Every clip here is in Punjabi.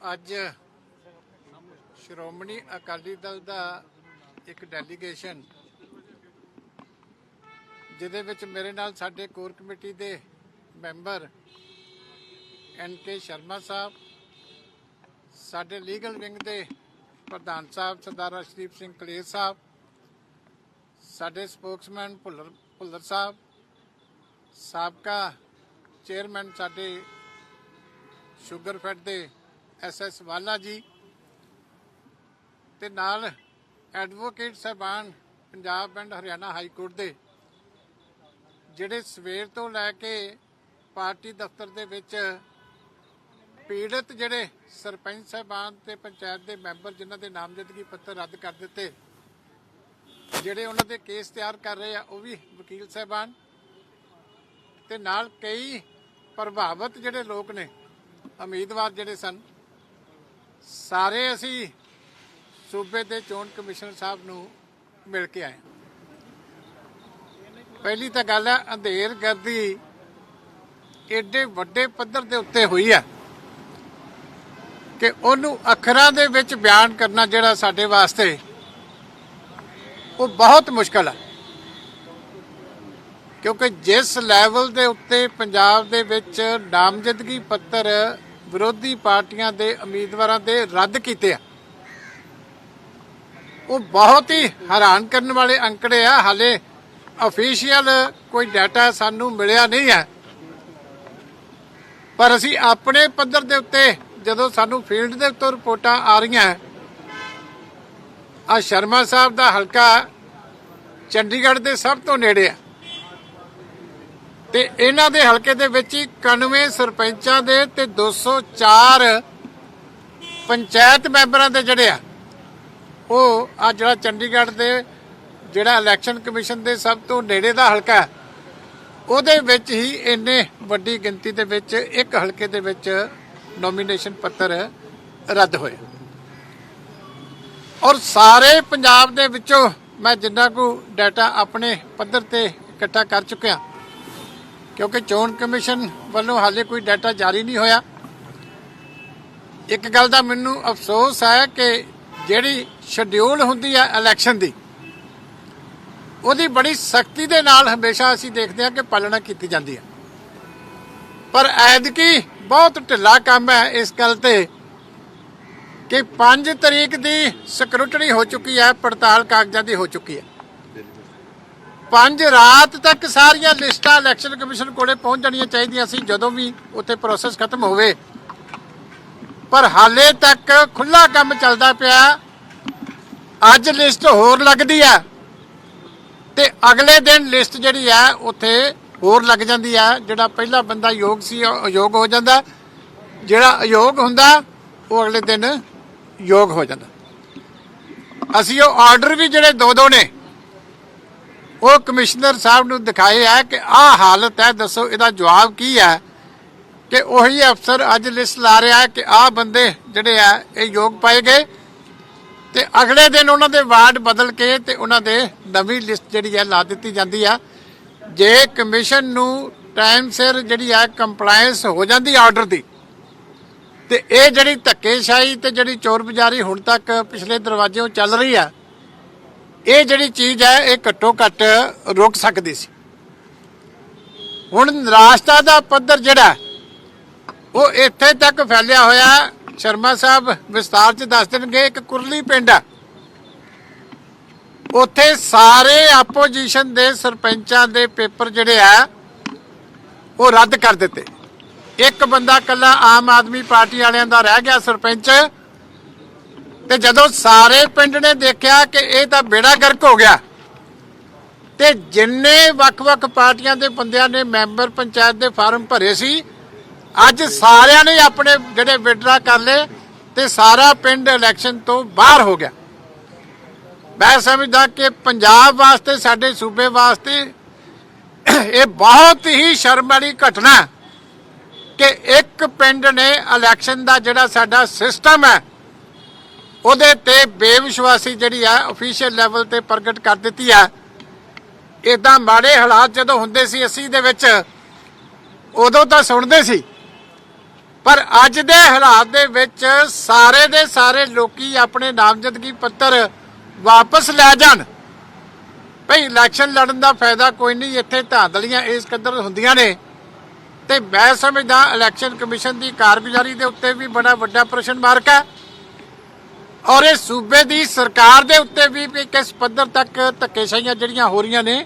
ਅੱਜ ਸ਼੍ਰੋਮਣੀ ਅਕਾਲੀ ਦਲ ਦਾ ਇੱਕ ਡੈਲੀਗੇਸ਼ਨ ਜਿਹਦੇ ਵਿੱਚ ਮੇਰੇ ਨਾਲ ਸਾਡੇ ਕੋਰ ਕਮੇਟੀ ਦੇ ਮੈਂਬਰ ਐਨ ਕੇ ਸ਼ਰਮਾ ਸਾਹਿਬ, ਸਾਡੇ ਲੀਗਲ ਵਿੰਗ ਦੇ ਪ੍ਰਧਾਨ ਸਾਹਿਬ ਸਰਦਾਰ ਅਸ਼ਦੀਪ ਸਿੰਘ ਕਲੇਰ ਸਾਹਿਬ, ਸਾਡੇ ਸਪੋਕਸਮੈਨ ਭੁੱਲਰ ਭੁੱਲਰ ਸਾਹਿਬ, ਸਾਬਕਾ ਚੇਅਰਮੈਨ ਸਾਡੇ ਸ਼ੂਗਰ ਸ਼ੂਗਰਫੈਡ ਦੇ ਐਸ ਐਸ ਵਾਲਾ ਜੀ ਤੇ ਨਾਲ ਐਡਵੋਕੇਟ ਸਾਹਿਬਾਨ Punjab and Haryana high court ਦੇ, ਜਿਹੜੇ ਸਵੇਰ ਤੋਂ ਲੈ ਕੇ ਪਾਰਟੀ ਦਫ਼ਤਰ ਦੇ ਵਿੱਚ ਪੀੜਤ ਜਿਹੜੇ ਸਰਪੰਚ ਸਾਹਿਬਾਨ ਤੇ ਪੰਚਾਇਤ ਦੇ ਮੈਂਬਰ ਜਿਨ੍ਹਾਂ ਦੇ ਨਾਮਜ਼ਦਗੀ ਪੱਤਰ ਰੱਦ ਕਰ ਦਿੱਤੇ, ਜਿਹੜੇ ਉਹਨਾਂ ਦੇ ਕੇਸ ਤਿਆਰ ਕਰ ਰਹੇ ਆ, ਉਹ ਵੀ ਵਕੀਲ ਸਾਹਿਬਾਨ ਤੇ ਨਾਲ ਕਈ ਪ੍ਰਭਾਵਿਤ ਜਿਹੜੇ ਲੋਕ ਨੇ, ਉਮੀਦਵਾਰ ਜਿਹੜੇ ਸਨ ਸਾਰੇ ਅਸੀਂ ਸੂਬੇ ਦੇ ਚੋਣ ਕਮਿਸ਼ਨਰ ਸਾਹਿਬ ਨੂੰ ਮਿਲ ਕੇ ਆਏ ਪਹਿਲੀ ਤਾਂ ਗੱਲ ਹੈ, ਅੰਧੇਰ ਗਰਦੀ ਐਡੇ ਵੱਡੇ ਪੱਧਰ ਦੇ ਉੱਤੇ ਹੋਈ ਹੈ ਕਿ ਉਹਨੂੰ ਅੱਖਰਾਂ ਦੇ ਵਿੱਚ ਬਿਆਨ ਕਰਨਾ ਜਿਹੜਾ ਸਾਡੇ ਵਾਸਤੇ ਉਹ ਬਹੁਤ ਮੁਸ਼ਕਲ ਆ। ਕਿਉਂਕਿ ਜਿਸ ਲੈਵਲ ਦੇ ਉੱਤੇ ਪੰਜਾਬ ਦੇ ਵਿੱਚ ਨਾਮਜ਼ਦਗੀ ਪੱਤਰ ਵਿਰੋਧੀ ਪਾਰਟੀਆਂ ਦੇ ਉਮੀਦਵਾਰਾਂ ਦੇ ਰੱਦ ਕੀਤੇ ਆ। ਉਹ ਬਹੁਤ ਹੀ ਹੈਰਾਨ ਕਰਨ ਵਾਲੇ ਅੰਕੜੇ ਆ। ਹਾਲੇ ਅਫੀਸ਼ੀਅਲ ਕੋਈ ਡਾਟਾ ਸਾਨੂੰ ਮਿਲਿਆ ਨਹੀਂ ਹੈ। ਪਰ ਅਸੀਂ ਆਪਣੇ ਪੱਧਰ ਦੇ ਉੱਤੇ ਜਦੋਂ ਸਾਨੂੰ ਫੀਲਡ ਦੇ ਉੱਤੇ ਰਿਪੋਰਟਾਂ ਆ ਰਹੀਆਂ ਆ ਸ਼ਰਮਾ ਸਾਹਿਬ ਦਾ ਹਲਕਾ ਚੰਡੀਗੜ੍ਹ ਦੇ ਸਭ ਤੋਂ ਨੇੜੇ ਆ। ਤੇ ਇਹਨਾਂ ਦੇ ਹਲਕੇ ਦੇ ਵਿੱਚ ਹੀ 91 ਸਰਪੰਚਾਂ ਦੇ ਤੇ 204 ਪੰਚਾਇਤ ਮੈਂਬਰਾਂ ਦੇ ਜਿਹੜੇ ਆ, ਉਹ ਆ ਜਿਹੜਾ ਚੰਡੀਗੜ੍ਹ ਦੇ ਜਿਹੜਾ ਇਲੈਕਸ਼ਨ ਕਮਿਸ਼ਨ ਦੇ ਸਭ ਤੋਂ ਨੇੜੇ ਦਾ ਹਲਕਾ ਉਹਦੇ ਵਿੱਚ ਹੀ ਇੰਨੇ ਵੱਡੀ ਗਿਣਤੀ ਦੇ ਵਿੱਚ ਇੱਕ ਹਲਕੇ ਦੇ ਵਿੱਚ ਨੋਮੀਨੇਸ਼ਨ ਪੱਤਰ ਰੱਦ ਹੋਏ। ਔਰ ਸਾਰੇ ਪੰਜਾਬ ਦੇ ਵਿੱਚੋਂ ਮੈਂ ਜਿੰਨਾ ਕੁ ਡਾਟਾ ਆਪਣੇ ਪੱਧਰ ਤੇ ਇਕੱਠਾ ਕਰ ਚੁੱਕਿਆ ਕਿਉਂਕਿ ਚੋਣ ਕਮਿਸ਼ਨ ਵੱਲੋਂ ਹਾਲੇ ਕੋਈ ਡਾਟਾ ਜਾਰੀ ਨਹੀਂ ਹੋਇਆ। ਇੱਕ ਗੱਲ ਦਾ ਮੈਨੂੰ ਅਫਸੋਸ ਹੈ ਕਿ ਜਿਹੜੀ ਸ਼ਡਿਊਲ ਹੁੰਦੀ ਹੈ ਇਲੈਕਸ਼ਨ ਦੀ, ਉਹਦੀ ਬੜੀ ਸਖਤੀ ਦੇ ਨਾਲ ਹਮੇਸ਼ਾ ਅਸੀਂ ਦੇਖਦੇ ਹਾਂ ਕਿ ਪਾਲਣਾ ਕੀਤੀ ਜਾਂਦੀ ਹੈ। ਪਰ ਐਦਕੀ ਬਹੁਤ ਢਿੱਲਾ ਕੰਮ ਹੈ ਇਸ ਗੱਲ ਤੇ ਕਿ 5 ਤਰੀਕ ਦੀ ਸਕਰੂਟਨੀ ਹੋ ਚੁੱਕੀ ਹੈ, ਪੜਤਾਲ ਕਾਗਜ਼ਾਂ ਦੀ ਹੋ ਚੁੱਕੀ ਹੈ। ਪੰਜ ਰਾਤ ਤੱਕ ਸਾਰੀਆਂ ਲਿਸਟਾਂ ਇਲੈਕਸ਼ਨ ਕਮਿਸ਼ਨ ਕੋਲੇ ਪਹੁੰਚ ਜਾਣੀਆਂ ਚਾਹੀਦੀਆਂ ਸੀ, ਜਦੋਂ ਵੀ ਉੱਥੇ ਪ੍ਰੋਸੈਸ ਖਤਮ ਹੋਵੇ। ਪਰ ਹਾਲੇ ਤੱਕ ਖੁੱਲਾ ਕੰਮ ਚੱਲਦਾ ਪਿਆ। ਅੱਜ ਲਿਸਟ ਹੋਰ ਲੱਗਦੀ ਹੈ ਤੇ ਅਗਲੇ ਦਿਨ ਲਿਸਟ ਜਿਹੜੀ ਹੈ ਉੱਥੇ ਹੋਰ ਲੱਗ ਜਾਂਦੀ ਹੈ ਜਿਹੜਾ ਪਹਿਲਾ ਬੰਦਾ ਯੋਗ ਸੀ, ਉਹ ਅਯੋਗ ਹੋ ਜਾਂਦਾ। ਜਿਹੜਾ ਅਯੋਗ ਹੁੰਦਾ, ਉਹ ਅਗਲੇ ਦਿਨ ਯੋਗ ਹੋ ਜਾਂਦਾ। ਅਸੀਂ ਉਹ ਆਰਡਰ ਵੀ ਜਿਹੜੇ ਦੋ ਦੋ ਨੇ ਉਹ ਕਮਿਸ਼ਨਰ ਸਾਹਿਬ ਨੂੰ ਦਿਖਾਏ ਆ ਕਿ ਆਹ ਹਾਲਤ ਹੈ, ਦੱਸੋ ਇਹਦਾ ਜਵਾਬ ਕੀ ਹੈ? ਕਿ ਉਹੀ ਅਫਸਰ ਅੱਜ ਲਿਸਟ ਲਾ ਰਿਹਾ ਕਿ ਆਹ ਬੰਦੇ ਜਿਹੜੇ ਆ, ਇਹ ਯੋਗ ਪਾਏ ਗਏ ਤੇ ਅਗਲੇ ਦਿਨ ਉਹਨਾਂ ਦੇ ਵਾਰਡ ਬਦਲ ਕੇ ਤੇ ਉਹਨਾਂ ਦੇ ਨਵੀਂ ਲਿਸਟ ਜਿਹੜੀ ਹੈ ਲਾ ਦਿੱਤੀ ਜਾਂਦੀ ਆ। ਜੇ ਕਮਿਸ਼ਨ ਨੂੰ ਟਾਈਮ ਸਿਰ ਜਿਹੜੀ ਹੈ ਕੰਪਲਾਈਂਸ ਹੋ ਜਾਂਦੀ ਆਰਡਰ ਦੀ, ਤੇ ਇਹ ਜਿਹੜੀ ਧੱਕੇਸ਼ਾਹੀ ਤੇ ਜਿਹੜੀ ਚੋਰ ਬਜ਼ਾਰੀ ਹੁਣ ਤੱਕ ਪਿਛਲੇ ਦਰਵਾਜ਼ਿਓਂ ਚੱਲ ਰਹੀ ਆ ਇਹ ਜਿਹੜੀ ਚੀਜ਼ ਹੈ, ਇਹ ਘੱਟੋ ਘੱਟ ਰੁਕ ਸਕਦੀ ਸੀ। ਹੁਣ ਨਿਰਾਸ਼ਤਾ ਦਾ ਪੱਧਰ ਜਿਹੜਾ ਉਹ ਇੱਥੇ ਤੱਕ ਫੈਲਿਆ ਹੋਇਆ ਸ਼ਰਮਾ ਸਾਹਿਬ ਵਿਸਤਾਰ ਚ ਦੱਸ ਦੇਣਗੇ, ਇੱਕ ਕੁਰਲੀ ਪਿੰਡ ਆ ਉੱਥੇ ਸਾਰੇ ਆਪੋਜੀਸ਼ਨ ਦੇ ਸਰਪੰਚਾਂ ਦੇ ਪੇਪਰ ਜਿਹੜੇ ਆ, ਉਹ ਰੱਦ ਕਰ ਦਿੱਤੇ। ਇੱਕ ਬੰਦਾ ਕੱਲਾ ਆਮ ਆਦਮੀ ਪਾਰਟੀ ਵਾਲਿਆਂ ਦਾ ਰਹਿ ਗਿਆ ਸਰਪੰਚ। ਤੇ ਜਦੋਂ ਸਾਰੇ ਪਿੰਡ ਨੇ ਦੇਖਿਆ ਕਿ ਇਹ ਤਾਂ ਬੇੜਾ ਗਰਕ ਹੋ ਗਿਆ, ਤੇ ਜਿੰਨੇ ਵੱਖ-ਵੱਖ ਪਾਰਟੀਆਂ ਦੇ ਬੰਦਿਆਂ ਨੇ ਮੈਂਬਰ ਪੰਚਾਇਤ ਦੇ ਫਾਰਮ ਭਰੇ ਸੀ, ਅੱਜ ਸਾਰਿਆਂ ਨੇ ਆਪਣੇ ਜਿਹੜੇ ਵਿਡਰਾ ਕਰ ਲਏ ਤੇ ਸਾਰਾ ਪਿੰਡ ਇਲੈਕਸ਼ਨ ਤੋਂ ਬਾਹਰ ਹੋ ਗਿਆ। ਮੈਂ ਸਮਝਦਾ ਕਿ ਪੰਜਾਬ ਵਾਸਤੇ, ਸਾਡੇ ਸੂਬੇ ਵਾਸਤੇ ਇਹ ਬਹੁਤ ਹੀ ਸ਼ਰਮ ਵਾਲੀ ਘਟਨਾ ਕਿ ਇੱਕ ਪਿੰਡ ਨੇ ਇਲੈਕਸ਼ਨ ਦਾ ਜਿਹੜਾ ਸਾਡਾ ਸਿਸਟਮ ਹੈ ਉਹਦੇ ਤੇ ਬੇਵਿਸ਼ਵਾਸੀ ਜਿਹੜੀ ਆ ਅਫੀਸ਼ੀਅਲ ਲੈਵਲ ਤੇ ਪ੍ਰਗਟ ਕਰ ਦਿੱਤੀ ਆ। ਇਦਾਂ ਮਾੜੇ ਹਾਲਾਤ ਜਦੋਂ ਹੁੰਦੇ ਸੀ 80 ਦੇ ਵਿੱਚ, ਉਦੋਂ ਤਾਂ ਸੁਣਦੇ ਸੀ। ਪਰ ਅੱਜ ਦੇ ਹਾਲਾਤ ਦੇ ਵਿੱਚ ਸਾਰੇ ਦੇ ਸਾਰੇ ਲੋਕੀ ਆਪਣੇ ਨਾਮਜ਼ਦਗੀ ਪੱਤਰ ਵਾਪਸ ਲੈ ਜਾਣ। ਭਈ ਇਲੈਕਸ਼ਨ ਲੜਨ ਦਾ ਫਾਇਦਾ ਕੋਈ ਨਹੀਂ, ਇੱਥੇ ਧਾਂਦਲੀਆਂ ਇਸ ਕਦਰ ਹੁੰਦੀਆਂ ਨੇ। ਤੇ ਮੈਂ ਸਮਝਦਾ ਇਲੈਕਸ਼ਨ ਕਮਿਸ਼ਨ ਦੀ ਕਾਰਗੁਜ਼ਾਰੀ ਦੇ ਉੱਤੇ ਵੀ ਬੜਾ ਵੱਡਾ ਪ੍ਰਸ਼ਨ ਮਾਰਕ ਹੈ। ਔਰ ਇਹ ਸੂਬੇ ਦੀ ਸਰਕਾਰ ਦੇ ਉੱਤੇ ਵੀ ਕਿਸ ਪੱਧਰ ਤੱਕ ਧੱਕੇਸ਼ਾਹੀਆਂ ਜਿਹੜੀਆਂ ਹੋ ਰਹੀਆਂ ਨੇ,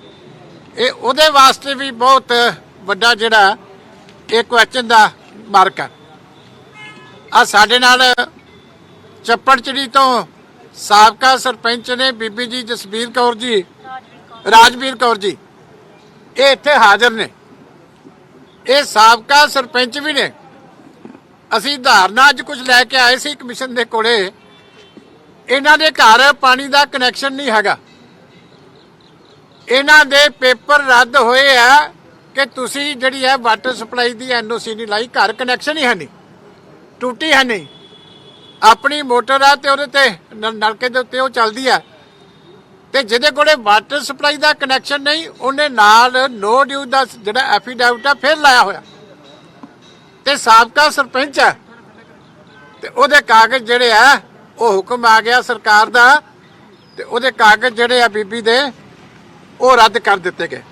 ਇਹ ਉਹਦੇ ਵਾਸਤੇ ਵੀ ਬਹੁਤ ਵੱਡਾ ਜਿਹੜਾ ਇਹ ਕੁਐਸਚਨ ਦਾ ਮਾਰਕ ਹੈ ਆ ਸਾਡੇ ਨਾਲ ਚੱਪੜਚਿੜੀ ਤੋਂ ਸਾਬਕਾ ਸਰਪੰਚ ਨੇ ਬੀਬੀ ਜੀ ਜਸਬੀਰ ਕੌਰ ਜੀ, ਰਾਜਵੀਰ ਕੌਰ ਜੀ, ਇਹ ਇੱਥੇ ਹਾਜ਼ਰ ਨੇ। ਇਹ ਸਾਬਕਾ ਸਰਪੰਚ ਵੀ ਨੇ। ਅਸੀਂ ਧਾਰਨਾ ਅੱਜ ਕੁਝ ਲੈ ਕੇ ਆਏ ਸੀ ਕਮਿਸ਼ਨ ਦੇ ਕੋਲੇ ਇਹਨਾਂ ਦੇ ਘਰ ਪਾਣੀ ਦਾ ਕਨੈਕਸ਼ਨ ਨਹੀਂ ਹੈਗਾ। ਇਹਨਾਂ ਦੇ ਪੇਪਰ ਰੱਦ ਹੋਏ ਆ ਕਿ ਤੁਸੀਂ ਜਿਹੜੀ ਹੈ ਵਾਟਰ ਸਪਲਾਈ ਦੀ ਐਨਓਸੀ ਨਹੀਂ ਲਾਈ, ਘਰ ਕਨੈਕਸ਼ਨ ਹੀ ਹੈ ਨਹੀਂ। ਟੂਟੀ ਹੈ ਨਹੀਂ। ਆਪਣੀ ਮੋਟਰ ਆ ਤੇ ਉਹਦੇ ਤੇ ਨਲਕੇ ਦੇ ਉੱਤੇ ਉਹ ਚੱਲਦੀ ਆ। ਤੇ ਜਿਹਦੇ ਕੋਲੇ ਵਾਟਰ ਸਪਲਾਈ ਦਾ ਕਨੈਕਸ਼ਨ ਨਹੀਂ, ਉਹਨੇ ਨਾਲ ਨੋ ਡਿਊ ਦਾ ਜਿਹੜਾ ਐਫੀਡੈਵਿਟ ਆ ਫਿਰ ਲਾਇਆ ਹੋਇਆ। ਤੇ ਸਾਬਕਾ ਸਰਪੰਚ ਆ। ਤੇ ਉਹਦੇ ਕਾਗਜ਼ ਜਿਹੜੇ ਆ ਉਹ ਹੁਕਮ ਆ ਗਿਆ ਸਰਕਾਰ ਦਾ ਤੇ ਉਹਦੇ ਕਾਗਜ਼ ਜਿਹੜੇ ਆ ਬੀਬੀ ਦੇ, ਉਹ ਰੱਦ ਕਰ ਦਿੱਤੇ ਗਏ।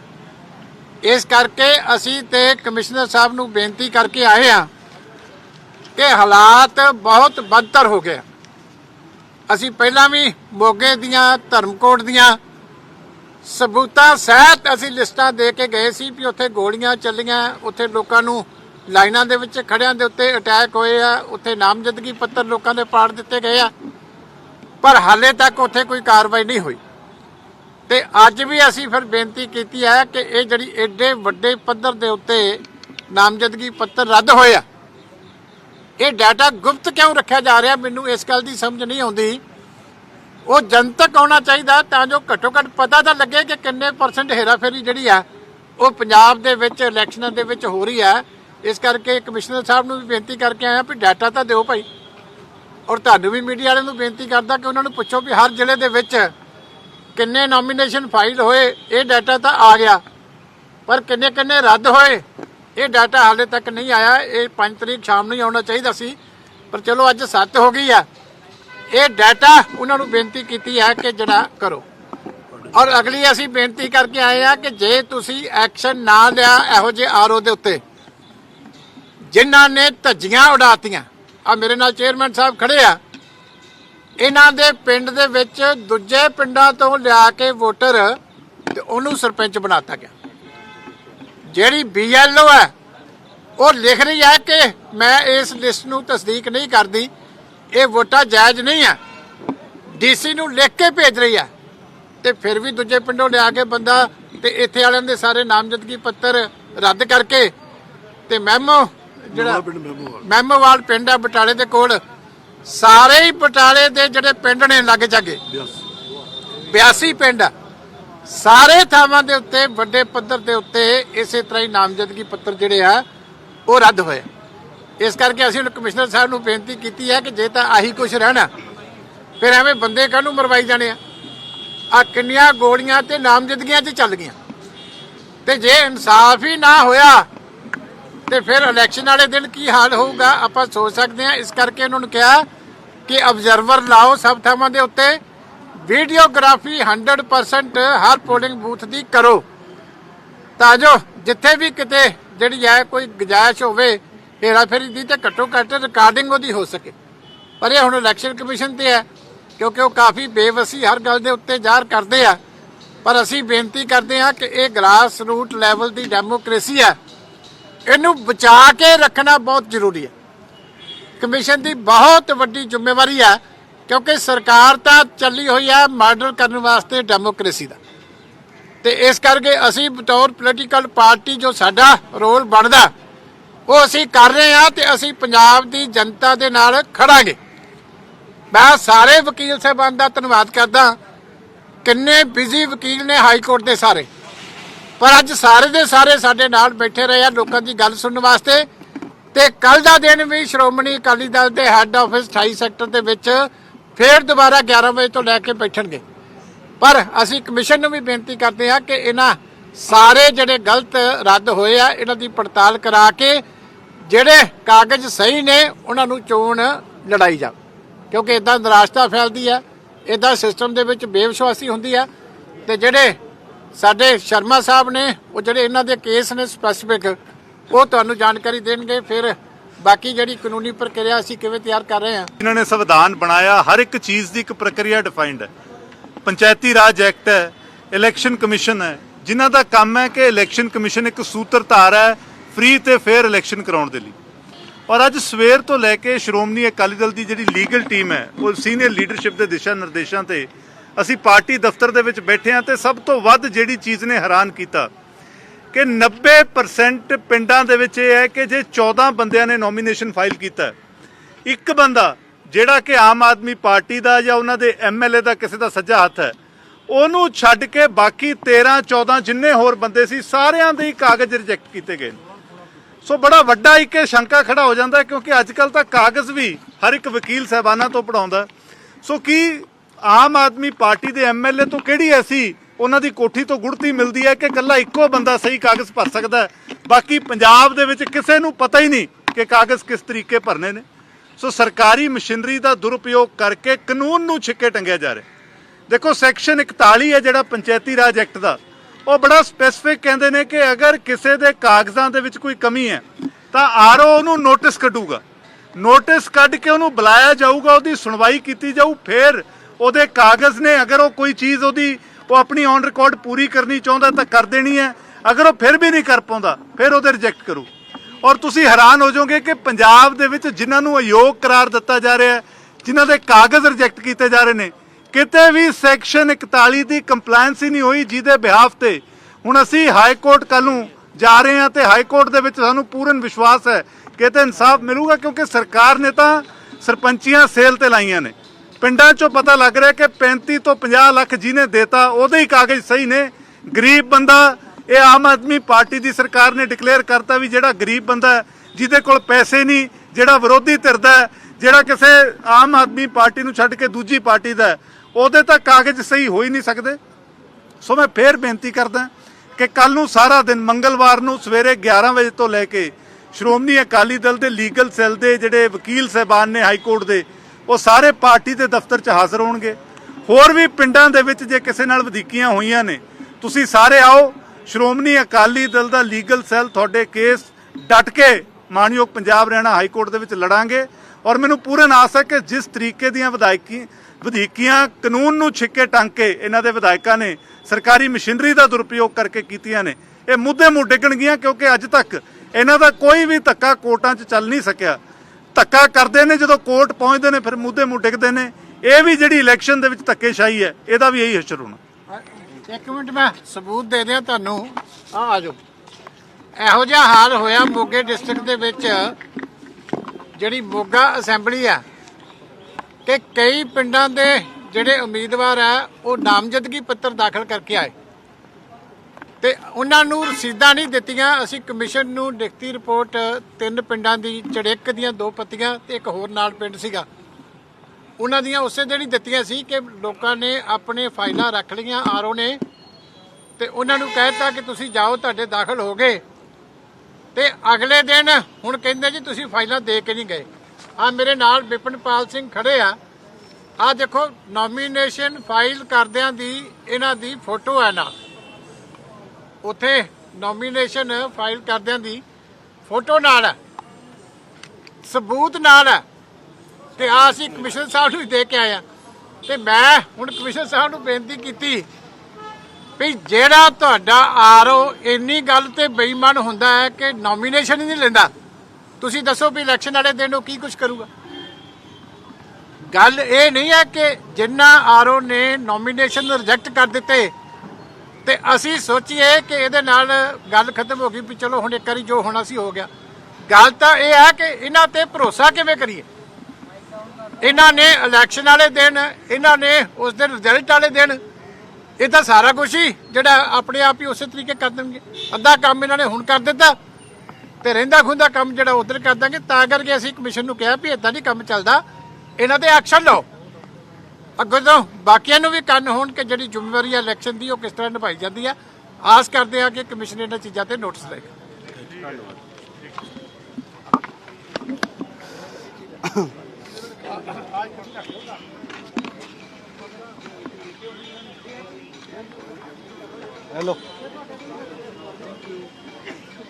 ਇਸ ਕਰਕੇ ਅਸੀਂ ਤੇ ਕਮਿਸ਼ਨਰ ਸਾਹਿਬ ਨੂੰ ਬੇਨਤੀ ਕਰਕੇ ਆਏ ਆ ਕਿ ਹਾਲਾਤ ਬਹੁਤ ਬਦਤਰ ਹੋ ਗਏ। ਅਸੀਂ ਪਹਿਲਾਂ ਵੀ ਮੋਗੇ ਦੀਆਂ, ਧਰਮਕੋਟ ਦੀਆਂ ਸਬੂਤਾਂ ਸਹਿਤ ਅਸੀਂ ਲਿਸਟਾਂ ਦੇ ਕੇ ਗਏ ਸੀ ਵੀ ਉੱਥੇ ਗੋਲੀਆਂ ਚੱਲੀਆਂ, ਉੱਥੇ ਲੋਕਾਂ ਨੂੰ ਲਾਈਨਾਂ ਦੇ ਵਿੱਚ ਖੜਿਆਂ ਦੇ ਉੱਤੇ ਅਟੈਕ ਹੋਏ ਆ, ਉੱਥੇ ਨਾਮਜ਼ਦਗੀ ਪੱਤਰ ਲੋਕਾਂ ਦੇ ਪਾੜ ਦਿੱਤੇ ਗਏ ਆ, ਪਰ ਹਾਲੇ ਤੱਕ ਉੱਥੇ ਕੋਈ ਕਾਰਵਾਈ ਨਹੀਂ ਹੋਈ। ਤੇ ਅੱਜ ਵੀ ਅਸੀਂ ਫਿਰ ਬੇਨਤੀ ਕੀਤੀ ਹੈ ਕਿ ਇਹ ਜਿਹੜੀ ਐਡੇ ਵੱਡੇ ਪੱਧਰ ਦੇ ਉੱਤੇ ਨਾਮਜ਼ਦਗੀ ਪੱਤਰ ਰੱਦ ਹੋਏ ਆ, ਇਹ ਡਾਟਾ ਗੁਪਤ ਕਿਉਂ ਰੱਖਿਆ ਜਾ ਰਿਹਾ ਮੈਨੂੰ ਇਸ ਗੱਲ ਦੀ ਸਮਝ ਨਹੀਂ ਆਉਂਦੀ। ਉਹ ਜਨਤਕ ਆਉਣਾ ਚਾਹੀਦਾ ਤਾਂ ਜੋ ਘੱਟੋ ਘੱਟ ਪਤਾ ਤਾਂ ਲੱਗੇ ਕਿ ਕਿੰਨੇ ਪਰਸੈਂਟ ਹੇਰਾਫੇਰੀ ਜਿਹੜੀ ਆ, ਉਹ ਪੰਜਾਬ ਦੇ ਵਿੱਚ ਇਲੈਕਸ਼ਨਾਂ ਦੇ ਵਿੱਚ ਹੋ ਰਹੀ ਆ। ਇਸ ਕਰਕੇ ਕਮਿਸ਼ਨਰ ਸਾਹਿਬ ਨੂੰ ਵੀ ਬੇਨਤੀ ਕਰਕੇ ਆਇਆ ਵੀ ਡਾਟਾ ਤਾਂ ਦਿਓ ਭਾਈ। ਔਰ ਤੁਹਾਨੂੰ ਵੀ ਮੀਡੀਆ ਵਾਲਿਆਂ ਨੂੰ ਬੇਨਤੀ ਕਰਦਾ ਕਿ ਉਹਨਾਂ ਨੂੰ ਪੁੱਛੋ ਵੀ ਹਰ ਜ਼ਿਲ੍ਹੇ ਦੇ ਵਿੱਚ ਕਿੰਨੇ ਨੋਮੀਨੇਸ਼ਨ ਫਾਈਲ ਹੋਏ, ਇਹ ਡਾਟਾ ਤਾਂ ਆ ਗਿਆ। ਪਰ ਕਿੰਨੇ ਕਿੰਨੇ ਰੱਦ ਹੋਏ, ਇਹ ਡਾਟਾ ਹਾਲੇ ਤੱਕ ਨਹੀਂ ਆਇਆ। ਇਹ 5 ਤਰੀਕ ਸ਼ਾਮ ਨੂੰ ਹੀ ਆਉਣਾ ਚਾਹੀਦਾ ਸੀ। ਪਰ ਚਲੋ ਅੱਜ 7 ਹੋ ਗਈ ਆ। ਇਹ ਡਾਟਾ ਉਹਨਾਂ ਨੂੰ ਬੇਨਤੀ ਕੀਤੀ ਹੈ ਕਿ ਜਿਹੜਾ ਕਰੋ। ਔਰ ਅਗਲੀ ਅਸੀਂ ਬੇਨਤੀ ਕਰਕੇ ਆਏ ਆ ਕਿ ਜੇ ਤੁਸੀਂ ਐਕਸ਼ਨ ਨਾ ਲਿਆ ਇਹੋ ਜਿਹੇ ਆਰਓ ਦੇ ਉੱਤੇ ਜਿਨ੍ਹਾਂ ਨੇ ਧੱਜੀਆਂ ਉਡਾਤੀਆਂ। ਆ ਮੇਰੇ ਨਾਲ ਚੇਅਰਮੈਨ ਸਾਹਿਬ ਖੜੇ ਆ। ਇਹਨਾਂ ਦੇ ਪਿੰਡ ਦੇ ਵਿੱਚ ਦੂਜੇ ਪਿੰਡਾਂ ਤੋਂ ਲਿਆ ਕੇ ਵੋਟਰ ਤੇ ਉਹਨੂੰ ਸਰਪੰਚ ਬਣਾਤਾ ਗਿਆ। ਜਿਹੜੀ ਬੀਐਲਓ ਹੈ, ਉਹ ਲਿਖ ਰਹੀ ਹੈ ਕਿ ਮੈਂ ਇਸ ਲਿਸਟ ਨੂੰ ਤਸਦੀਕ ਨਹੀਂ ਕਰਦੀ। ਇਹ ਵੋਟਾਂ ਜਾਇਜ਼ ਨਹੀਂ ਆ। ਡੀਸੀ ਨੂੰ ਲਿਖ ਕੇ ਭੇਜ ਰਹੀ ਆ। ਤੇ ਫਿਰ ਵੀ ਦੂਜੇ ਪਿੰਡੋਂ ਲਿਆ ਕੇ ਬੰਦਾ ਤੇ ਇੱਥੇ ਵਾਲਿਆਂ ਦੇ ਸਾਰੇ ਨਾਮਜ਼ਦਗੀ ਪੱਤਰ ਰੱਦ ਕਰਕੇ ਤੇ ਮੈਮੋ ਜਿਹੜਾ ਮੈਮੋਵਾਲ ਪਿੰਡ ਆ ਬਟਾਲੇ ਦੇ ਕੋਲ ਸਾਰੇ ਹੀ ਬਟਾਲੇ ਦੇ ਜਿਹੜੇ ਪਿੰਡ ਨੇ ਲੱਗ ਜਾਗੇ। 82 ਪਿੰਡ ਆ। ਸਾਰੇ ਥਾਵਾਂ ਦੇ ਉੱਤੇ ਵੱਡੇ ਪੱਧਰ ਦੇ ਉੱਤੇ ਇਸੇ ਤਰ੍ਹਾਂ ਹੀ ਨਾਮਜ਼ਦਗੀ ਪੱਤਰ ਜਿਹੜੇ ਆ ਉਹ ਰੱਦ ਹੋਏ। ਇਸ ਕਰਕੇ ਅਸੀਂ ਕਮਿਸ਼ਨਰ ਸਾਹਿਬ ਨੂੰ ਬੇਨਤੀ ਕੀਤੀ ਹੈ ਕਿ ਜੇ ਤਾਂ ਆਹੀ ਕੁਝ ਰਹਿਣਾ ਫਿਰ ਐਵੇਂ ਬੰਦੇ ਕਾਹਨੂੰ ਮਰਵਾਈ ਜਾਣੇ ਆ? ਆ ਕਿੰਨੀਆਂ ਗੋਲੀਆਂ ਤੇ ਨਾਮਜ਼ਦਗੀਆਂ 'ਚ ਚੱਲ ਗਈਆਂ। ਤੇ ਜੇ ਇਨਸਾਫ ਹੀ ਨਾ ਹੋਇਆ ਤੇ ਫਿਰ ਇਲੈਕਸ਼ਨ ਵਾਲੇ ਦਿਨ ਕੀ ਹਾਲ ਹੋਊਗਾ, ਆਪਾਂ ਸੋਚ ਸਕਦੇ ਹਾਂ। ਇਸ ਕਰਕੇ ਉਹਨਾਂ ਨੂੰ ਕਿਹਾ ਕਿ ਅਬਜ਼ਰਵਰ ਲਾਓ ਸਭ ਥਾਵਾਂ ਦੇ ਉੱਤੇ। ਵੀਡੀਓਗ੍ਰਾਫੀ 100% ਹਰ ਪੋਲਿੰਗ ਬੂਥ ਦੀ ਕਰੋ। ਤਾਂ ਜੋ ਜਿੱਥੇ ਵੀ ਕਿਤੇ ਜਿਹੜੀ ਹੈ ਕੋਈ ਗੁਜਾਇਸ਼ ਹੋਵੇ, ਹੇਰਾਫੇਰੀ ਦੀ ਤੇ ਘੱਟੋ ਘੱਟ ਰਿਕਾਰਡਿੰਗ ਉਹਦੀ ਹੋ ਸਕੇ। ਪਰ ਇਹ ਹੁਣ ਇਲੈਕਸ਼ਨ ਕਮਿਸ਼ਨ ਤੇ ਹੈ, ਕਿਉਂਕਿ ਉਹ ਕਾਫੀ ਬੇਵਸੀ ਹਰ ਗੱਲ ਦੇ ਉੱਤੇ ਜ਼ਾਹਰ ਕਰਦੇ ਆ। ਪਰ ਅਸੀਂ ਬੇਨਤੀ ਕਰਦੇ ਹਾਂ ਕਿ ਇਹ ਗ੍ਰਾਸ ਰੂਟ ਲੈਵਲ ਦੀ ਡੈਮੋਕ੍ਰੇਸੀ ਹੈ। ਇਹਨੂੰ ਬਚਾ ਕੇ ਰੱਖਣਾ ਬਹੁਤ ਜ਼ਰੂਰੀ ਹੈ। ਕਮਿਸ਼ਨ ਦੀ ਬਹੁਤ ਵੱਡੀ ਜ਼ਿੰਮੇਵਾਰੀ ਹੈ, ਕਿਉਂਕਿ ਸਰਕਾਰ ਤਾਂ ਚੱਲੀ ਹੋਈ ਹੈ ਮਾਡਲ ਕਰਨ ਵਾਸਤੇ ਡੈਮੋਕ੍ਰੇਸੀ ਦਾ। ਤੇ ਇਸ ਕਰਕੇ ਅਸੀਂ ਬਤੌਰ ਪੋਲੀਟੀਕਲ ਪਾਰਟੀ ਜੋ ਸਾਡਾ ਰੋਲ ਬਣਦਾ, ਉਹ ਅਸੀਂ ਕਰ ਰਹੇ ਹਾਂ ਤੇ ਅਸੀਂ ਪੰਜਾਬ ਦੀ ਜਨਤਾ ਦੇ ਨਾਲ ਖੜਾਂਗੇ। ਮੈਂ ਸਾਰੇ ਵਕੀਲ ਸਾਹਿਬਾਨ ਦਾ ਧੰਨਵਾਦ ਕਰਦਾ ਕਿੰਨੇ ਬਿਜ਼ੀ ਵਕੀਲ ਨੇ ਹਾਈ ਕੋਰਟ ਦੇ ਸਾਰੇ। ਪਰ ਅੱਜ ਸਾਰੇ ਦੇ ਸਾਰੇ ਸਾਡੇ ਨਾਲ ਬੈਠੇ ਰਹੇ ਆ ਲੋਕਾਂ ਦੀ ਗੱਲ ਸੁਣਨ ਵਾਸਤੇ। ਤੇ ਕੱਲ ਦਾ ਦਿਨ ਵੀ ਸ਼੍ਰੋਮਣੀ ਅਕਾਲੀ ਦਲ ਦੇ ਹੈੱਡ ਆਫਿਸ 28 ਸੈਕਟਰ ਦੇ ਵਿੱਚ ਫੇਰ ਦੁਬਾਰਾ 11 ਵਜੇ ਤੋਂ ਲੈ ਕੇ ਬੈਠਣਗੇ। ਪਰ ਅਸੀਂ ਕਮਿਸ਼ਨ ਨੂੰ ਵੀ ਬੇਨਤੀ ਕਰਦੇ ਹਾਂ ਕਿ ਇਹਨਾਂ ਸਾਰੇ ਜਿਹੜੇ ਗਲਤ ਰੱਦ ਹੋਏ ਆ, ਇਹਨਾਂ ਦੀ ਪੜਤਾਲ ਕਰਾ ਕੇ ਜਿਹੜੇ ਕਾਗਜ਼ ਸਹੀ ਨੇ, ਉਹਨਾਂ ਨੂੰ ਚੋਣ ਲੜਾਈ ਜਾ। ਕਿਉਂਕਿ ਇਦਾਂ ਨਿਰਾਸ਼ਤਾ ਫੈਲਦੀ ਹੈ ਇਦਾਂ ਸਿਸਟਮ ਦੇ ਵਿੱਚ ਬੇਵਿਸ਼ਵਾਸੀ ਹੁੰਦੀ ਆ ਤੇ ਜਿਹੜੇ ਸਾਡੇ ਸ਼ਰਮਾ ਸਾਹਿਬ ਨੇ, ਉਹ ਜਿਹੜੇ ਇਹਨਾਂ ਦੇ ਕੇਸ ਨੇ ਸਪੈਸੀਫਿਕ ਉਹ ਤੁਹਾਨੂੰ ਜਾਣਕਾਰੀ ਦੇਣਗੇ, ਫਿਰ ਬਾਕੀ ਜਿਹੜੀ ਕਾਨੂੰਨੀ ਪ੍ਰਕਿਰਿਆ ਅਸੀਂ ਕਿਵੇਂ ਤਿਆਰ ਕਰ ਰਹੇ ਹਾਂ। ਇਹਨਾਂ ਨੇ ਸੰਵਿਧਾਨ ਬਣਾਇਆ, ਹਰ ਇੱਕ ਚੀਜ਼ ਦੀ ਇੱਕ ਪ੍ਰਕਿਰਿਆ ਡਿਫਾਈਨਡ ਹੈ। ਪੰਚਾਇਤੀ ਰਾਜ ਐਕਟ ਹੈ, ਇਲੈਕਸ਼ਨ ਕਮਿਸ਼ਨ ਹੈ, ਜਿਨ੍ਹਾਂ ਦਾ ਕੰਮ ਹੈ ਕਿ ਇਲੈਕਸ਼ਨ ਕਮਿਸ਼ਨ ਇੱਕ ਸੂਤਰਧਾਰ ਹੈ ਫ੍ਰੀ ਤੇ ਫੇਅਰ ਇਲੈਕਸ਼ਨ ਕਰਾਉਣ ਦੇ ਲਈ। ਔਰ ਅੱਜ ਸਵੇਰ ਤੋਂ ਲੈ ਕੇ ਸ਼੍ਰੋਮਣੀ ਅਕਾਲੀ ਦਲ ਦੀ ਜਿਹੜੀ ਲੀਗਲ ਟੀਮ ਹੈ, ਉਹ ਸੀਨੀਅਰ ਲੀਡਰਸ਼ਿਪ ਦੇ ਦਿਸ਼ਾ ਨਿਰਦੇਸ਼ਾਂ ਤੇ ਅਸੀਂ ਪਾਰਟੀ ਦਫ਼ਤਰ ਦੇ ਵਿੱਚ ਬੈਠੇ ਹਾਂ ਤੇ ਸਭ ਤੋਂ ਵੱਧ ਜਿਹੜੀ ਚੀਜ਼ ਨੇ ਹੈਰਾਨ ਕੀਤਾ ਕਿ 90% ਪਿੰਡਾਂ ਦੇ ਵਿੱਚ ਇਹ ਹੈ ਕਿ ਜੇ 14 ਬੰਦਿਆਂ ਨੇ ਨੋਮੀਨੇਸ਼ਨ ਫਾਈਲ ਕੀਤਾ ਇੱਕ ਬੰਦਾ ਜਿਹੜਾ ਕਿ ਆਮ ਆਦਮੀ ਪਾਰਟੀ ਦਾ ਜਾਂ ਉਹਨਾਂ ਦੇ ਐਮਐਲਏ ਦਾ ਕਿਸੇ ਦਾ ਸੱਜਾ ਹੱਥ ਹੈ, ਉਹਨੂੰ ਛੱਡ ਕੇ ਬਾਕੀ 13 14 ਜਿੰਨੇ ਹੋਰ ਬੰਦੇ ਸੀ, ਸਾਰਿਆਂ ਦੇ ਹੀ ਕਾਗਜ਼ ਰਿਜੈਕਟ ਕੀਤੇ ਗਏ ਨੇ। ਸੋ ਬੜਾ ਵੱਡਾ ਇੱਕ ਇਹ ਸ਼ੰਕਾ ਖੜਾ ਹੋ ਜਾਂਦਾ ਕਿਉਂਕਿ ਅੱਜ ਕੱਲ ਤਾਂ ਕਾਗਜ਼ ਵੀ ਹਰ ਇੱਕ ਵਕੀਲ ਸਾਹਿਬਾਨਾਂ ਤੋਂ ਪੜਾਉਂਦਾ ਸੋ ਕੀ ਆਮ ਆਦਮੀ ਪਾਰਟੀ ਦੇ ਐਮਐਲਏ ਤੋਂ ਕਿਹੜੀ ਐਸੀ ਉਹਨਾਂ ਦੀ ਕੋਠੀ ਤੋਂ ਗੁੜਤੀ ਮਿਲਦੀ ਹੈ ਕਿ ਕੱਲਾ ਇੱਕੋ ਬੰਦਾ ਸਹੀ ਕਾਗਜ਼ ਭਰ ਸਕਦਾ ਬਾਕੀ ਪੰਜਾਬ ਦੇ ਵਿੱਚ ਕਿਸੇ ਨੂੰ ਪਤਾ ਹੀ ਨਹੀਂ ਕਿ ਕਾਗਜ਼ ਕਿਸ ਤਰੀਕੇ ਭਰਨੇ ਨੇ। ਸੋ ਸਰਕਾਰੀ ਮਸ਼ੀਨਰੀ ਦਾ ਦੁਰਉਪਯੋਗ ਕਰਕੇ ਕਾਨੂੰਨ ਨੂੰ ਛਿੱਕੇ ਟੰਗਿਆ ਜਾ ਰਿਹਾ ਦੇਖੋ, ਸੈਕਸ਼ਨ 41 ਹੈ ਜਿਹੜਾ ਪੰਚਾਇਤੀ ਰਾਜ ਐਕਟ ਦਾ। ਉਹ ਬੜਾ ਸਪੈਸੀਫਿਕ ਕਹਿੰਦੇ ਨੇ ਕਿ ਅਗਰ ਕਿਸੇ ਦੇ ਕਾਗਜ਼ਾਂ ਦੇ ਵਿੱਚ ਕੋਈ ਕਮੀ ਹੈ, ਤਾਂ ਆਰਓ ਉਹਨੂੰ ਨੋਟਿਸ ਕੱਢੂਗਾ। ਨੋਟਿਸ ਕੱਢ ਕੇ ਉਹਨੂੰ ਬੁਲਾਇਆ ਜਾਊਗਾ, ਉਹਦੀ ਸੁਣਵਾਈ ਕੀਤੀ ਜਾਊ, ਫਿਰ ਉਹਦੇ ਕਾਗਜ਼ ਨੇ, ਅਗਰ ਉਹ ਕੋਈ ਚੀਜ਼ ਉਹਦੀ, ਉਹ ਆਪਣੀ ਔਨ ਰਿਕਾਰਡ ਪੂਰੀ ਕਰਨੀ ਚਾਹੁੰਦਾ ਤਾਂ ਕਰ ਦੇਣੀ ਹੈ। ਅਗਰ ਉਹ ਫਿਰ ਵੀ ਨਹੀਂ ਕਰ ਪਾਉਂਦਾ, ਫਿਰ ਉਹਦੇ ਰਿਜੈਕਟ ਕਰੂ। ਔਰ ਤੁਸੀਂ ਹੈਰਾਨ ਹੋ ਜਾਓਗੇ ਕਿ ਪੰਜਾਬ ਦੇ ਵਿੱਚ ਜਿਨ੍ਹਾਂ ਨੂੰ ਅਯੋਗ ਕਰਾਰ ਦਿੱਤਾ ਜਾ ਰਿਹਾ ਹੈ, ਜਿਨ੍ਹਾਂ ਦੇ ਕਾਗਜ਼ ਰਿਜੈਕਟ ਕੀਤੇ ਜਾ ਰਹੇ ਨੇ, ਕਿਤੇ ਵੀ ਸੈਕਸ਼ਨ 41 ਦੀ ਕੰਪਲਾਈਂਸ ਹੀ ਨਹੀਂ ਹੋਈ ਜਿਹਦੇ ਬਿਹਾਫ ਤੇ ਹੁਣ ਅਸੀਂ ਹਾਈ ਕੋਰਟ ਕੱਲ ਨੂੰ ਜਾ ਰਹੇ ਹਾਂ ਤੇ ਹਾਈ ਕੋਰਟ ਦੇ ਵਿੱਚ ਸਾਨੂੰ ਪੂਰਨ ਵਿਸ਼ਵਾਸ ਹੈ ਕਿ ਤੇ ਇਨਸਾਫ ਮਿਲੂਗਾ ਕਿਉਂਕਿ ਸਰਕਾਰ ਨੇ ਤਾਂ ਸਰਪੰਚੀਆਂ ਸੇਲ ਤੇ ਲਾਈਆਂ ਨੇ। ਪਿੰਡਾਂ 'ਚੋਂ ਪਤਾ ਲੱਗ ਰਿਹਾ ਕਿ 35 ਤੋਂ 50 ਲੱਖ ਜਿਹਨੇ ਦੇਤਾ ਉਹਦੇ ਹੀ ਕਾਗਜ਼ ਸਹੀ ਨੇ। ਗਰੀਬ ਬੰਦਾ ਇਹ ਆਮ ਆਦਮੀ ਪਾਰਟੀ ਦੀ ਸਰਕਾਰ ਨੇ ਡਿਕਲੇਅਰ ਕਰਤਾ ਵੀ ਜਿਹੜਾ ਗਰੀਬ ਬੰਦਾ ਜਿਹਦੇ ਕੋਲ ਪੈਸੇ ਨਹੀਂ ਜਿਹੜਾ ਵਿਰੋਧੀ ਧਿਰਦਾ ਹੈ, ਜਿਹੜਾ ਕਿਸੇ ਆਮ ਆਦਮੀ ਪਾਰਟੀ ਨੂੰ ਛੱਡ ਕੇ ਦੂਜੀ ਪਾਰਟੀ ਦਾ ਉਹਦੇ ਤਾਂ ਕਾਗਜ਼ ਸਹੀ ਹੋ ਹੀ ਨਹੀਂ ਸਕਦੇ। ਸੋ ਮੈਂ ਫੇਰ ਬੇਨਤੀ ਕਰਦਾ ਕਿ ਕੱਲ ਨੂੰ ਸਾਰਾ ਦਿਨ ਮੰਗਲਵਾਰ ਨੂੰ ਸਵੇਰੇ 11 ਵਜੇ ਤੋਂ ਲੈ ਕੇ ਸ਼੍ਰੋਮਣੀ ਅਕਾਲੀ ਦਲ ਦੇ ਲੀਗਲ ਸੈੱਲ ਦੇ ਜਿਹੜੇ ਵਕੀਲ ਸਹਿਬਾਨ ਨੇ ਹਾਈ ਕੋਰਟ ਦੇ ਉਹ ਸਾਰੇ ਪਾਰਟੀ ਦੇ ਦਫ਼ਤਰ 'ਚ ਹਾਜ਼ਰ ਹੋਣਗੇ। ਹੋਰ ਵੀ ਪਿੰਡਾਂ ਦੇ ਵਿੱਚ ਜੇ ਕਿਸੇ ਨਾਲ ਵਧੀਕੀਆਂ ਹੋਈਆਂ ਨੇ, ਤੁਸੀਂ ਸਾਰੇ ਆਓ। ਸ਼੍ਰੋਮਣੀ ਅਕਾਲੀ ਦਲ ਦਾ ਲੀਗਲ ਸੈੱਲ ਤੁਹਾਡੇ ਕੇਸ ਡਟ ਕੇ ਮਾਨਯੋਗ ਪੰਜਾਬ ਹਰਿਆਣਾ ਹਾਈ ਕੋਰਟ ਦੇ ਵਿੱਚ ਲੜਾਂਗੇ। ਔਰ ਮੈਨੂੰ ਪੂਰਨ ਆਸ ਹੈ ਕਿ ਜਿਸ ਤਰੀਕੇ ਦੀਆਂ ਵਿਧਾਇਕੀ ਵਧੀਕੀਆਂ ਕਾਨੂੰਨ ਨੂੰ ਛਿੱਕੇ ਟੰਗ ਕੇ ਇਹਨਾਂ ਦੇ ਵਿਧਾਇਕਾਂ ਨੇ ਸਰਕਾਰੀ ਮਸ਼ੀਨਰੀ ਦਾ ਦੁਰਉਪਯੋਗ ਕਰਕੇ ਕੀਤੀਆਂ ਨੇ, ਇਹ ਮੁੱਦੇ ਮੂੰਹ ਡਿੱਗਣਗੀਆਂ ਕਿਉਂਕਿ ਅੱਜ ਤੱਕ ਇਹਨਾਂ ਦਾ ਕੋਈ ਵੀ ਧੱਕਾ ਕੋਰਟਾਂ 'ਚ ਚੱਲ ਨਹੀਂ ਸਕਿਆ। ਧੱਕਾ ਕਰਦੇ ਨੇ, ਜਦੋਂ ਕੋਰਟ ਪਹੁੰਚਦੇ ਨੇ, ਫਿਰ ਮੁੱਦੇ ਮੂੰਹ ਡਿੱਗਦੇ ਨੇ। ਇਹ ਵੀ ਜਿਹੜੀ ਇਲੈਕਸ਼ਨ ਦੇ ਵਿੱਚ ਧੱਕੇਸ਼ਾਹੀ ਹੈ, ਇਹਦਾ ਵੀ ਇਹੀ ਹਸ਼ਰ ਹੋਣਾ। ਇੱਕ ਮਿੰਟ ਮੈਂ ਸਬੂਤ ਦੇ ਦਿਆਂ ਤੁਹਾਨੂੰ। ਆ ਆ ਜਾਓ। ਇਹੋ ਜਿਹਾ ਹਾਲ ਹੋਇਆ ਮੋਗੇ ਡਿਸਟ੍ਰਿਕਟ ਦੇ ਵਿੱਚ, ਜਿਹੜੀ ਮੋਗਾ ਅਸੈਂਬਲੀ ਆ ਕਿ ਕਈ ਪਿੰਡਾਂ ਦੇ ਜਿਹੜੇ ਉਮੀਦਵਾਰ ਆ, ਉਹ ਨਾਮਜ਼ਦਗੀ ਪੱਤਰ ਦਾਖਲ ਕਰਕੇ ਆਏ। ਤੇ ਉਹਨਾਂ ਨੂੰ ਰਸੀਦਾਂ ਨਹੀਂ ਦਿੱਤੀਆਂ। ਅਸੀਂ ਕਮਿਸ਼ਨ ਨੂੰ ਲਿਖਤੀ ਰਿਪੋਰਟ, ਤਿੰਨ ਪਿੰਡਾਂ ਦੀ, ਚੜਿੱਕ ਦੀਆਂ ਦੋ ਪੱਤੀਆਂ ਤੇ ਇੱਕ ਹੋਰ ਨਾਲ ਪਿੰਡ ਸੀਗਾ। ਉਹਨਾਂ ਦੀਆਂ ਉਸੇ ਦਿਨ ਹੀ ਦਿੱਤੀਆਂ ਸੀ ਕਿ ਲੋਕਾਂ ਨੇ ਆਪਣੇ ਫਾਈਲਾਂ ਰੱਖ ਲਈਆਂ ਆਰਓ ਨੇ ਤੇ ਉਹਨਾਂ ਨੂੰ ਕਹਿਤਾ ਕਿ ਤੁਸੀਂ ਜਾਓ, ਤੁਹਾਡੇ ਦਾਖਲ ਹੋ ਗਏ। ਤੇ ਅਗਲੇ ਦਿਨ ਹੁਣ ਕਹਿੰਦੇ ਜੀ, ਤੁਸੀਂ ਫਾਈਲਾਂ ਦੇ ਕੇ ਨਹੀਂ ਗਏ। ਆ ਮੇਰੇ ਨਾਲ ਵਿਪਨਪਾਲ ਸਿੰਘ ਖੜੇ ਆ। ਆ ਦੇਖੋ ਨੋਮੀਨੇਸ਼ਨ ਫਾਈਲ ਕਰਦਿਆਂ ਦੀ ਇਹਨਾਂ ਦੀ ਫੋਟੋ ਹੈ ਨਾ। ਉੱਥੇ ਨੋਮੀਨੇਸ਼ਨ ਫਾਈਲ ਕਰਦਿਆਂ ਦੀ ਫੋਟੋ ਨਾਲ ਹੈ, ਸਬੂਤ ਨਾਲ ਹੈ। ਤੇ ਆ ਅਸੀਂ ਕਮਿਸ਼ਨਰ ਸਾਹਿਬ ਨੂੰ ਵੀ ਦੇ ਕੇ ਆਏ ਆ ਤੇ ਮੈਂ ਹੁਣ ਕਮਿਸ਼ਨਰ ਸਾਹਿਬ ਨੂੰ ਬੇਨਤੀ ਕੀਤੀ ਵੀ ਜਿਹੜਾ ਤੁਹਾਡਾ ਆਰਓ ਇੰਨੀ ਗੱਲ ਤੇ ਬੇਈਮਾਨ ਹੁੰਦਾ ਹੈ ਕਿ ਨੋਮੀਨੇਸ਼ਨ ਹੀ ਨਹੀਂ ਲੈਂਦਾ। ਤੁਸੀਂ ਦੱਸੋ ਵੀ ਇਲੈਕਸ਼ਨ ਵਾਲੇ ਦਿਨ ਉਹ ਕੀ ਕੁਝ ਕਰੂਗਾ? ਗੱਲ ਇਹ ਨਹੀਂ ਹੈ ਕਿ ਜਿੰਨਾ ਆਰਓ ਨੇ ਨੋਮੀਨੇਸ਼ਨ ਰਿਜੈਕਟ ਕਰ ਦਿੱਤੇ ਤੇ ਅਸੀਂ ਸੋਚੀਏ ਕਿ ਇਹਦੇ ਨਾਲ ਗੱਲ ਖਤਮ ਹੋ ਗਈ ਵੀ ਚਲੋ ਹੁਣ ਇੱਕ ਵਾਰੀ ਜੋ ਹੋਣਾ ਸੀ ਹੋ ਗਿਆ। ਗੱਲ ਤਾਂ ਇਹ ਹੈ ਕਿ ਇਹਨਾਂ ਤੇ ਭਰੋਸਾ ਕਿਵੇਂ ਕਰੀਏ? ਇਹਨਾਂ ਨੇ ਇਲੈਕਸ਼ਨ ਵਾਲੇ ਦਿਨ, ਇਹਨਾਂ ਨੇ ਉਸ ਦਿਨ ਰਿਜ਼ਲਟ ਵਾਲੇ ਦਿਨ, ਇਹ ਤਾਂ ਸਾਰਾ ਕੁਝ ਹੀ ਜਿਹੜਾ ਆਪਣੇ ਆਪ ਹੀ ਉਸੇ ਤਰੀਕੇ ਕਰ ਦੇਣਗੇ। ਅੱਧਾ ਕੰਮ ਇਹਨਾਂ ਨੇ ਹੁਣ ਕਰ ਦਿੱਤਾ ਤੇ ਰਹਿੰਦਾ ਖੁੰਦਾ ਕੰਮ ਜਿਹੜਾ ਉਧਰ ਕਰ ਦਾਂਗੇ। ਤਾਂ ਕਰਕੇ ਅਸੀਂ ਕਮਿਸ਼ਨ ਨੂੰ ਕਿਹਾ ਵੀ ਇਦਾਂ ਨਹੀਂ ਕੰਮ ਚੱਲਦਾ। ਇਹਨਾਂ ਤੇ ਐਕਸ਼ਨ ਲਓ। ਅੱਗੇ ਤੋਂ ਬਾਕੀਆਂ ਨੂੰ ਵੀ ਕੰਨ ਹੋਣ ਕਿ ਜਿਹੜੀ ਜ਼ਿੰਮੇਵਾਰੀ ਹੈ ਇਲੈਕਸ਼ਨ ਦੀ ਉਹ ਕਿਸ ਤਰ੍ਹਾਂ ਨਿਭਾਈ ਜਾਂਦੀ ਹੈ ਆਸ ਕਰਦੇ ਹਾਂ ਕਿ ਕਮਿਸ਼ਨ ਇਹਨਾਂ ਚੀਜ਼ਾਂ ਤੇ ਨੋਟਿਸ ਲਏਗਾ हेलो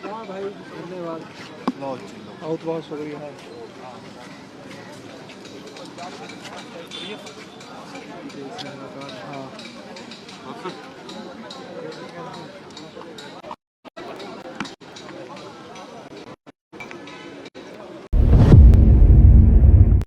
हाँ भाई धन्यवाद बहुत बहुत Thank you.